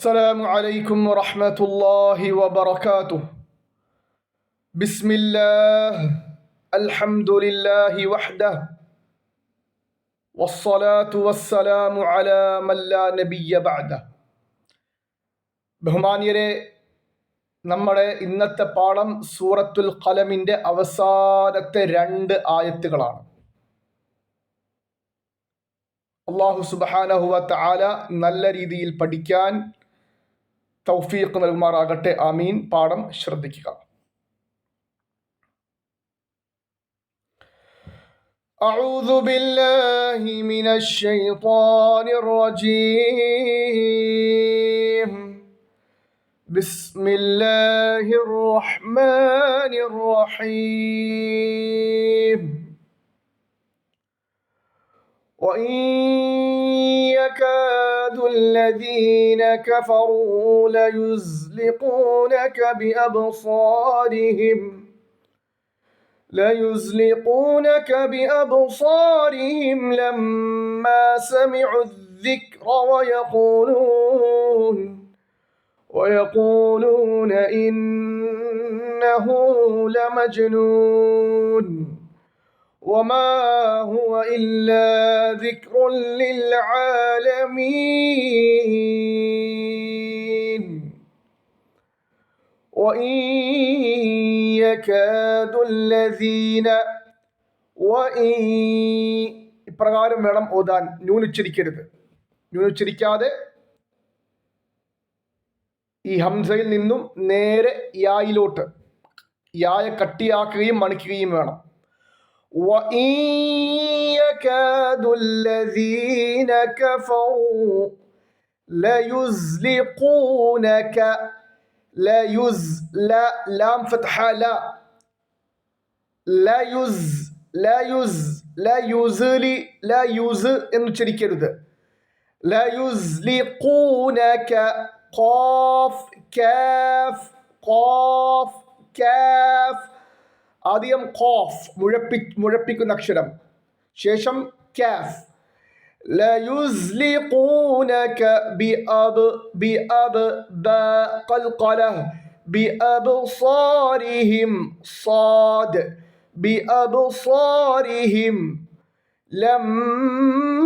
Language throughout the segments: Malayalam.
السلام عليكم ورحمة الله وبركاته بسم الله الحمد لله وحده والصلاة والسلام على من لا نبي بعده ബഹുമാന്യരെ നമ്മുടെ ഇന്നത്തെ പാഠം സൂറത്തുൽ ഖലമിൻ്റെ അവസാനത്തെ രണ്ട് ആയത്തുകളാണ് അള്ളാഹു സുബാനഹുവ താല നല്ല രീതിയിൽ പഠിക്കാൻ തൗഫീഖ് നൽകുമാറാകട്ടെ ആമീൻ പാഠം ശ്രദ്ധിക്കുക أعوذ بالله من الشيطان الرجيم بسم الله الرحمن الرحيم وإن يكاد الذين كفروا ليزلقونك بأبصارهم ليزلقونك بأبصارهم لما سمعوا الذكر ويقولون ويقولون إنه لمجنون. وما هو إلا ذكر للعالمين وإن يكاد الذين وإن ഇപ്രകാരം വേണം ഓതാൻ ന്യൂനുച്ചരിക്കരുത് ന്യൂനുച്ചരിക്കാതെ ഈ ഹംസയിൽ നിന്നും നേരെ യായിലോട്ട് യായ കട്ടിയാക്കുകയും മണിക്കുകയും വേണം وإن يكاد الذين كفروا ليزلقونك ليز لا لام فتحة لا لا يز لا. يز لا يزلي لا يز إن تركيرد لا يزلقونك قاف كاف قاف كاف. ആദ്യം ഖോഫ് മുഴപ്പി മുഴപ്പിക്കുന്ന അക്ഷരം ശേഷം കാഫ് ليزلقونك بأب بأب با قلقلة بأبصارهم صاد بأبصارهم لما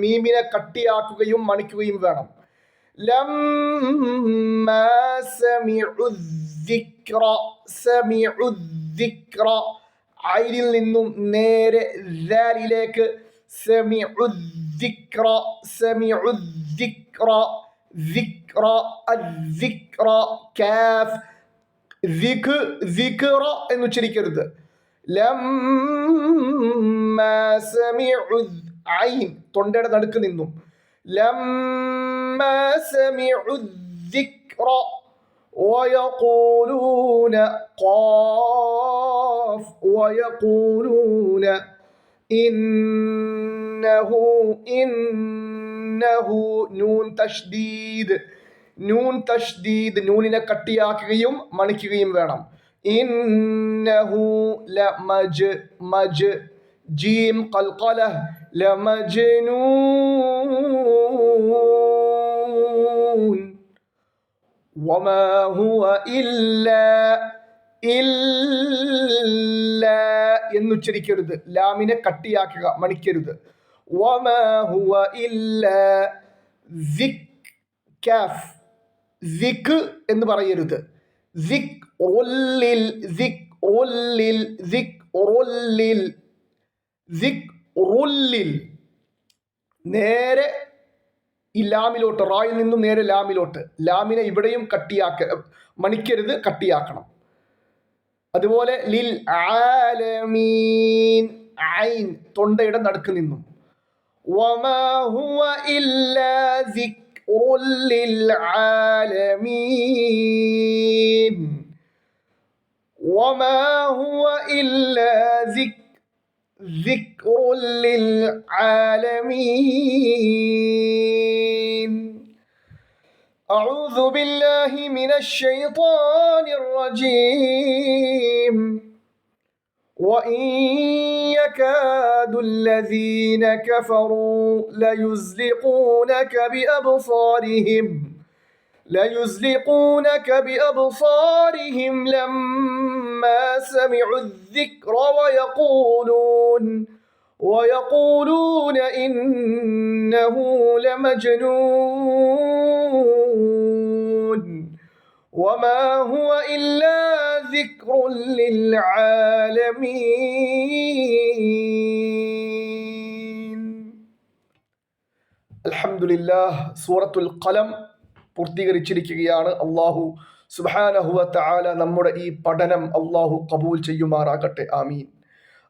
മീമിനെ കട്ടിയാക്കുകയും മണിക്കുകയും വേണം لما سمعوا ദിക്ര സമിഉ ദിക്ര ഐനിൽ നിന്നും നേരെ ദാലിലേക്ക് സമിഉ ദിക്ര സമിഉ ദിക്ര ദിക്ര ദിക്ര കാഫ്. ദിക് ദിക്ര എന്നുച്ചരിക്കരുത്. ലമ്മ സമിഉ ഐൻ തൊണ്ടയുടെ നടുക്ക് നിന്നും. ലമ്മ സമിഉ ദിക്ര ويقولون قاف ويقولون إنه إنه نون تشديد നൂൻ തഷ്ദീദ് നൂനിനെ കട്ടിയാക്കുകയും മണിക്കുകയും വേണം ഇന്നഹു ല മജ് മജ് ജീം കൽക്കല ലമജ്നൂൻ وما هو إلا ഇല്ല എന്നുച്ചരിക്കരുത് ലാമിനെ കട്ടിയാക്കുക മണിക്കരുത് വമാ ഹുവ ഇല്ല സിക് കാഫ് സിക് എന്ന് പറയരുത് സിക് ഉള്ളിൽ സിക് ഉള്ളിൽ സിക് ഉള്ളിൽ സിക് ഉള്ളിൽ നേരെ ഈ ലാമിലോട്ട് റായിൽ നിന്നും നേരെ ലാമിലോട്ട് ലാമിനെ ഇവിടെയും കട്ടിയാക്ക മണിക്കരുത് കട്ടിയാക്കണം. അതുപോലെ ലിൽ ആലമീൻ ഐൻ തൊണ്ടയുടെ നടുക്ക് നിന്നും. വമാ أعوذ بالله من الشيطان الرجيم. وإن يكاد الذين كفروا ليزلقونك بأبصارهم ليزلقونك بأبصارهم لما سمعوا الذكر ويقولون ويقولون إنه لمجنون وما هو إلا ذكر للعالمين الحمد لله سورة القلم പൂർത്തീകരിച്ചിരിക്കുകയാണ് അള്ളാഹു സുബാനഹുവ തആല നമ്മുടെ ഈ പഠനം അള്ളാഹു കബൂൽ ചെയ്യുമാറാകട്ടെ ആമീൻ